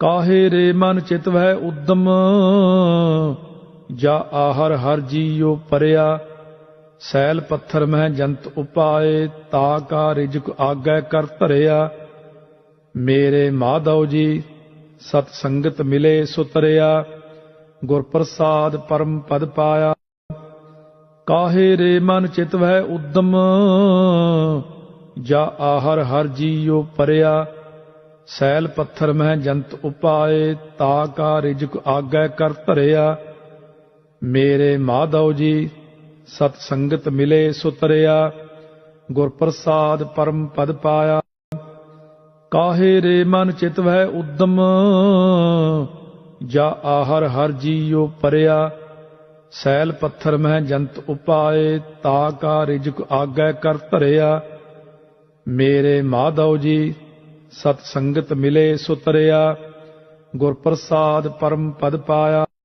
ਕਾਹੇ ਰੇ ਮਨ ਚਿਤ ਵਹਿ ਉਦਮ? ਜਾ ਆਹਰ ਹਰ ਜੀਉ ਪਰਿਆ, ਸੈਲ ਪੱਥਰ ਮਹਿ ਜੰਤ ਉਪਾਏ, ਤਾ ਕਾ ਰਿਜਕ ਆਗੈ ਕਰ ਧਰਿਆ। ਮੇਰੇ ਮਾਧਵ ਜੀ, ਸਤ ਸੰਗਤ ਮਿਲੇ ਸੁਤਰਿਆ, ਗੁਰ ਪ੍ਰਸਾਦ ਪਰਮ ਪਦ ਪਾਇਆ। ਕਾਹੇ ਰੇ ਮਨ ਚਿਤ ਵਹਿ ਉਦਮ? ਜਾ ਆਹਰ ਹਰ ਜੀਉ ਪਰਿਆ ਸੈਲ ਪੱਥਰ ਮਹਿ ਜੰਤ ਉਪਾਏ, ਤਾ ਕਾ ਰਿਜਕ ਆਗੈ ਕਰ ਧਰਿਆ। ਮੇਰੇ ਮਾਧਵ ਜੀ, ਸਤ ਸੰਗਤ ਮਿਲੇ ਸੁਤਰਿਆ। ਗੁਰ ਪ੍ਰਸਾਦ ਪਰਮ ਪਦ ਪਾਇਆ। ਕਾਹੇ ਰੇ ਮਨ ਚਿਤ ਵਹਿ ਉਦਮ? ਜਾ ਆਹਰ ਹਰ ਜੀਉ ਪਰਿਆ। ਸੈਲ ਪੱਥਰ ਮਹਿ ਜੰਤ ਉਪਾਏ, ਤਾ ਕਾ ਰਿਜਕ ਆਗੈ ਕਰ ਧਰਿਆ। ਮੇਰੇ ਮਾਧਵ ਜੀ ਸਤ ਸੰਗਤ ਮਿਲੇ ਸੁਤਰਿਆ ਗੁਰ ਪ੍ਰਸਾਦ ਪਰਮ ਪਦ ਪਾਇਆ।